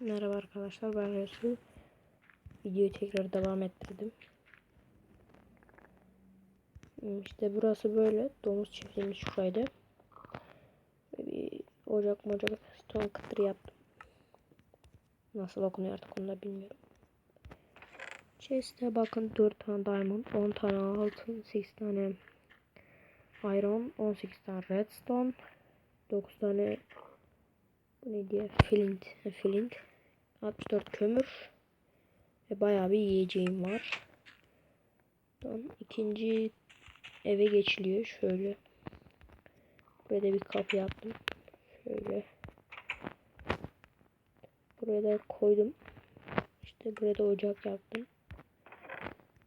Merhaba arkadaşlar ben Resul. Videoyu tekrar devam ettirdim. Hmm, İşte burası böyle. Domuz çiftliğimiz şuraydı. Bir ocak mocak stone kıtır yaptım. Nasıl okunuyor artık onu da bilmiyorum. Chest'e bakın 4 tane diamond, 10 tane altın, 8 tane iron, 18 tane redstone, 9 tane bu ne diye flint, flint, 64 kömür ve bayağı bir yiyeceğim var. Tamam, ikinci eve geçiliyor şöyle. Buraya da bir kapı yaptım. Şöyle. Buraya da koydum. İşte buraya da ocak yaptım.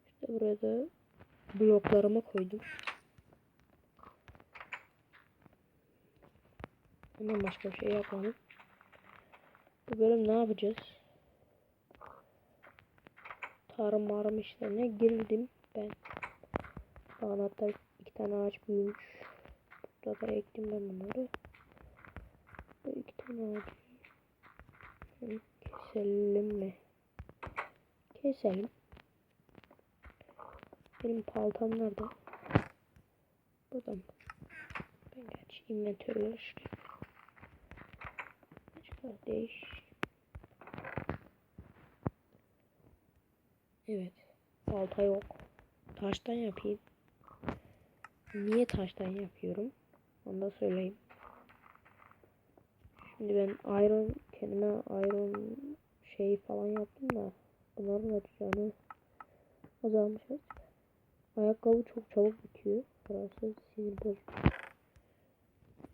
İşte buraya da bloklarımı koydum. Ondan başka bir şey yapmadım. Bu bölüm ne yapacağız? Tarım marım işlerine girdim ben. Bana iki tane ağaç büyümüş. Burada da ektim ben bunları. Bu iki tane ağacı keselim mi? Keselim. Benim paltam nerede? Burada mı? Ben gerçi inventörleri şuraya. Kardeş. Evet. Balta yok. Taştan yapayım. Niye taştan yapıyorum? Onu da söyleyeyim. Şimdi ben iron kendime iron şey falan yaptım da bunların da canı azalmış azıcık. Ayakkabı çok çabuk bitiyor. Burası sinir bozucu.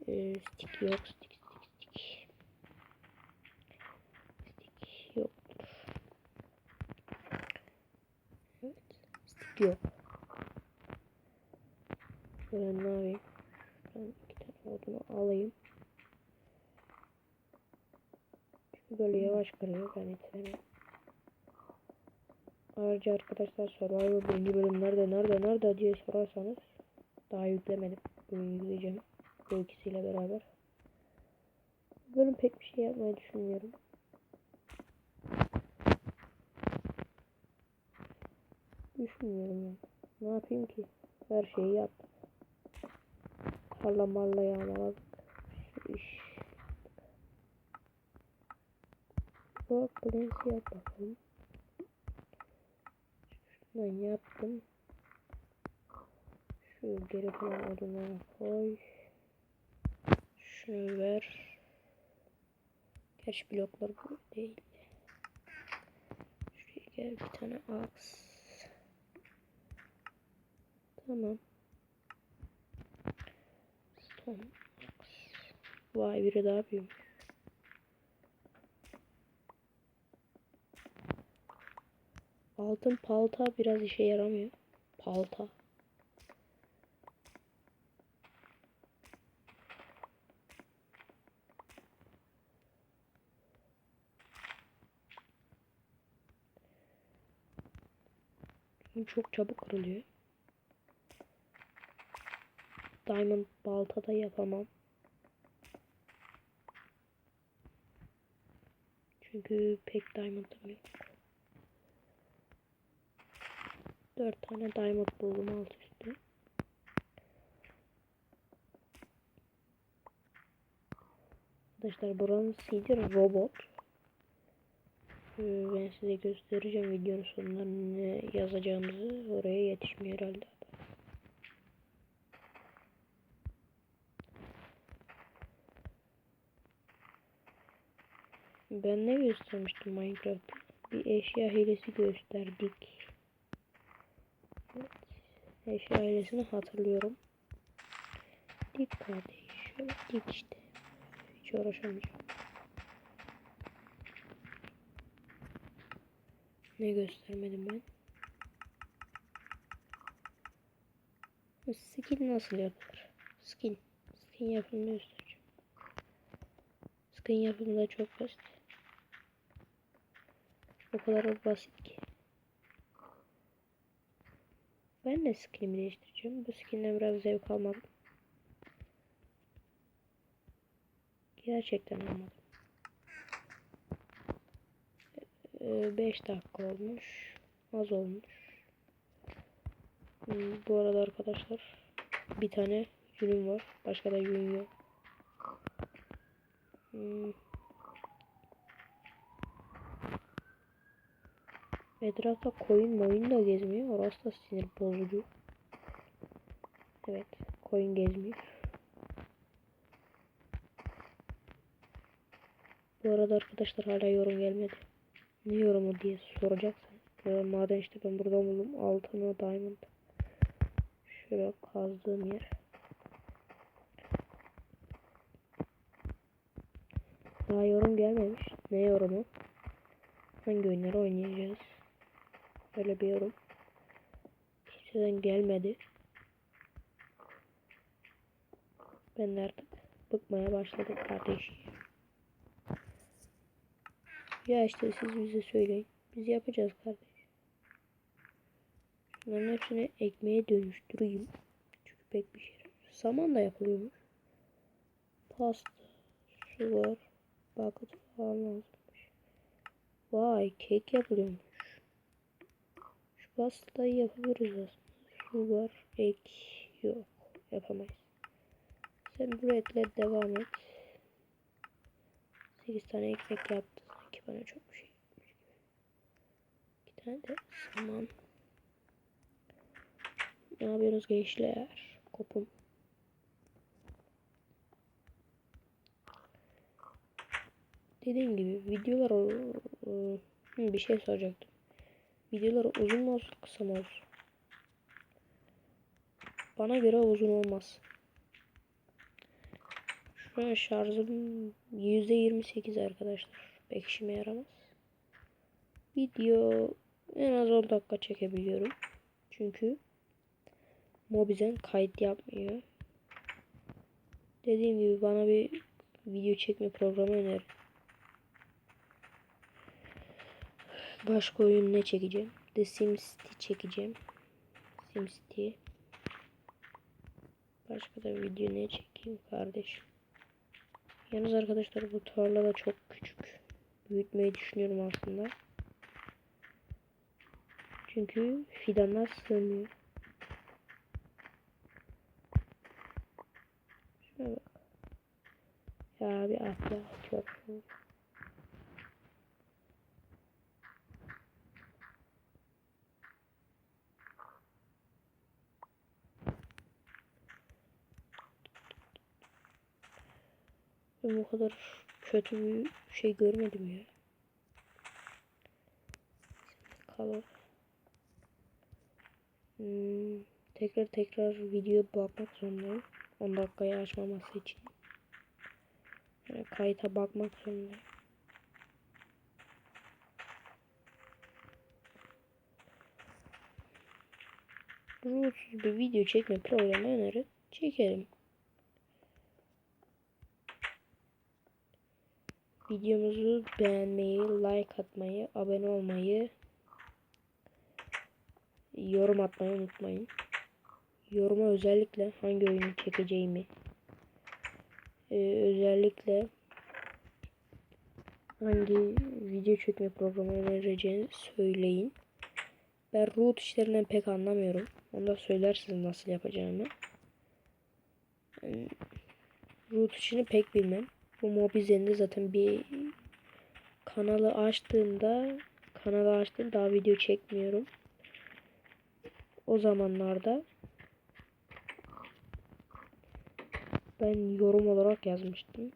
Ee, stick yok stick. Stick yoktur. Evet. Stick yok. Şöyle ne yapayım? Ben iki tane odunu alayım. Çünkü böyle yavaş kırıyor. Ben sevmem. Ayrıca arkadaşlar Survivor birinci bölüm nerede nerede nerede diye sorarsanız daha yüklemedim. Bugün yükleyeceğim. Bu ikisiyle beraber. Bölüm pek bir şey yapmayı düşünmüyorum. Düşünmüyorum yani. Ne yapayım ki? Her şeyi yaptım. Tarla marla yağmaladık. İş. Bak Blensi yap bakalım. Şundan yaptım. Şu geri kalan odunları koy. Şunu ver. Gerçi bloklar bu değil. Şuraya gel bir tane aks. Tamam. Aks. Vay biri daha büyümüş. Altın palta biraz işe yaramıyor. Palta. Çok çabuk kırılıyor. Diamond balta da yapamam. Çünkü pek diamond'ım yok. Dört tane diamond buldum alt üstü. Arkadaşlar buranın seedi robot. Ee, Ben size göstereceğim videonun sonunda ne yazacağımızı. Oraya yetişmiyor herhalde. Ben ne göstermiştim Minecraft'ta? Bir eşya hilesi gösterdik. Evet. Eşya hilesini hatırlıyorum. Dik kardeş. Şöyle dik işte. Hiç uğraşamayacağım. Ne göstermedim ben? Skin nasıl yapılır? Skin. Skin yapımını göstereceğim. Skin yapımı da çok basit. O kadar basit ki. Ben de skinimi değiştireceğim. Bu skinden biraz zevk almadım. Gerçekten almadım. 5 dakika olmuş. Az olmuş. Hmm, bu arada arkadaşlar bir tane yünüm var. Başka da yün yok. Hmm. Etrafta koyun moyun da gezmiyor. Orası da sinir bozucu. Evet. Koyun gezmiyor. Bu arada arkadaşlar hala yorum gelmedi. Ne yorumu diye soracaksanız. Ya maden işte ben burada buldum. Altını diamond. Şöyle kazdığım yer. Daha yorum gelmemiş. Ne yorumu? Hangi oyunları oynayacağız? Böyle bir yorum. Kimseden gelmedi. Ben artık bıkmaya başladım kardeş. Ya işte siz bize söyleyin. Biz yapacağız kardeş. Bunların hepsini ekmeğe dönüştüreyim. Çünkü pek bir şey. Saman da yapılıyormuş. Pasta, su var. Bakıt falan lazımmış. Vay kek yapılıyormuş. Şu pastayı yapabiliriz aslında. Su var. Ek yok. Yapamayız. Sen bu etle devam et. 8 tane ekmek yaptı. Sanki bana çok bir şey yapmış gibi. 2 tane de saman. Ne yapıyorsunuz gençler? Kopum. Dediğim gibi videolar Hı, bir şey soracaktım. Videolar uzun mu olsun kısa mı olsun? Bana göre uzun olmaz. Şu an şarjım %28 arkadaşlar. Pek işime yaramaz. Video en az 10 dakika çekebiliyorum. Çünkü Mobizen kayıt yapmıyor. Dediğim gibi bana bir video çekme programı öner. Başka oyun ne çekeceğim? The Sims çekeceğim. Sims City. Başka da video ne çekeyim kardeşim? Yalnız arkadaşlar bu tarla da çok küçük. Büyütmeyi düşünüyorum aslında. Çünkü fidanlar sığmıyor. Şuna bak. Ya bir atla çok. Ben bu kadar kötü bir şey görmedim ya. Kalor. Hmm, tekrar tekrar video bakmak zorundayım. 10 dakikayı açmaması için. Yani kayıta bakmak zorundayım. Ruhsuz bir video çekme programı önerir. Çekerim. Videomuzu beğenmeyi, like atmayı, abone olmayı, yorum atmayı unutmayın. Yoruma özellikle hangi oyunu çekeceğimi, ee, özellikle hangi video çekme programı önereceğini söyleyin. Ben root işlerinden pek anlamıyorum. Onu da söylersiniz nasıl yapacağımı. Yani, root işini pek bilmem. Bu Mobizen'de zaten bir kanalı açtığımda kanalı açtım daha video çekmiyorum. O zamanlarda ben yorum olarak yazmıştım.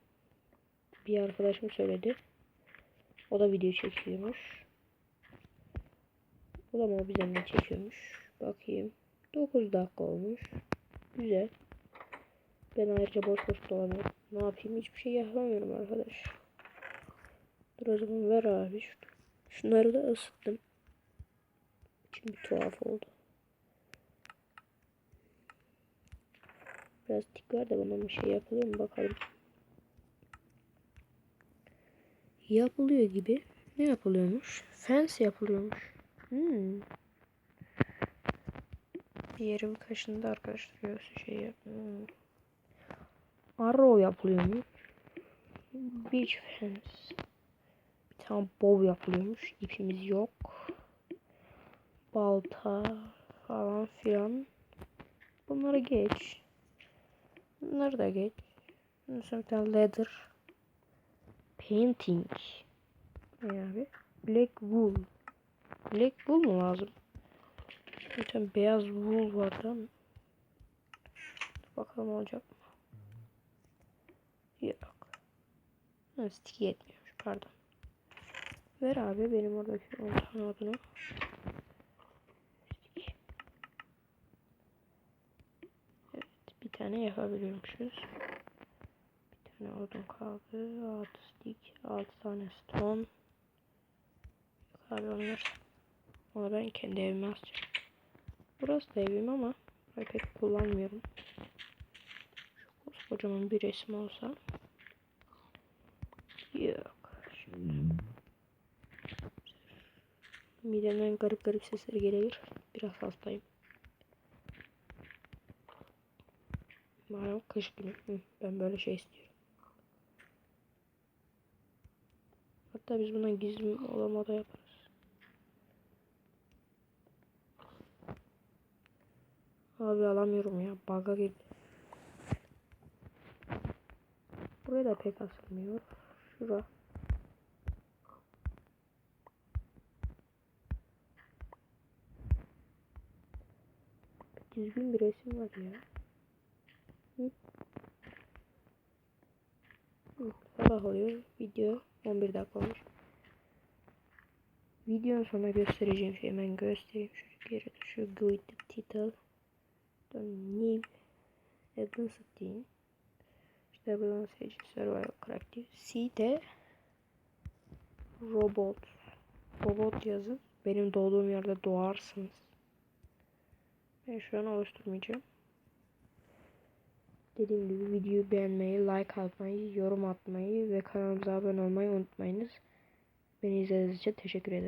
Bir arkadaşım söyledi. O da video çekiyormuş. O da Mobizen'de çekiyormuş. Bakayım. 9 dakika olmuş. Güzel. Ben ayrıca boş boş dolanıyorum. Ne yapayım? Hiçbir şey yapamıyorum arkadaş. Dur o zaman ver abi. Şunları da ısıttım. Bir tuhaf oldu. Biraz tik var da bana bir şey yapılıyor mu bakalım. Yapılıyor gibi. Ne yapılıyormuş? Fence yapılıyormuş. Hmm. Bir yerim kaşındı arkadaşlar. Yoksa şey yapmıyor. Arrow yapılıyor mu? Beach fence. Bir tane bow yapılıyormuş. İpimiz yok. Balta falan filan. Bunları geç. Bunları da geç. Sonra bir tane leather. Painting. Ne abi? Black wool. Black wool mu lazım? Bir tane beyaz wool vardı ama. Bakalım olacak mı? Yok. Stick yetmiyormuş pardon. Ver abi benim oradaki 10 tane odunu. Stick. Evet bir tane yapabiliyormuşuz. Bir tane odun kaldı. 6 stick. 6 tane stone. Abi onlar. Onu ben kendi evime asacağım. Burası da evim ama pek kullanmıyorum. Kocaman bir resim olsa. Yok. Midemden garip garip sesler gelebilir. Biraz hastayım. Malum kış günü. Hı, ben böyle şey istiyorum. Hatta biz buna gizli olamada yaparız. Abi alamıyorum ya. Bug'a girdi. Buraya da pek asılmıyor. Şura. Düzgün bir resim var ya. Sabah oluyor. Video 11 dakika olmuş. Videonun sonuna göstereceğim şey hemen göstereyim. Şu geri şu guide title. The new Advanced Team. Buradan Sage Survival Collective. C'de Robot. Robot yazın. Benim doğduğum yerde doğarsınız. Ben şu an oluşturmayacağım. Dediğim gibi videoyu beğenmeyi, like atmayı, yorum atmayı ve kanalımıza abone olmayı unutmayınız. Beni izlediğiniz için teşekkür ederim.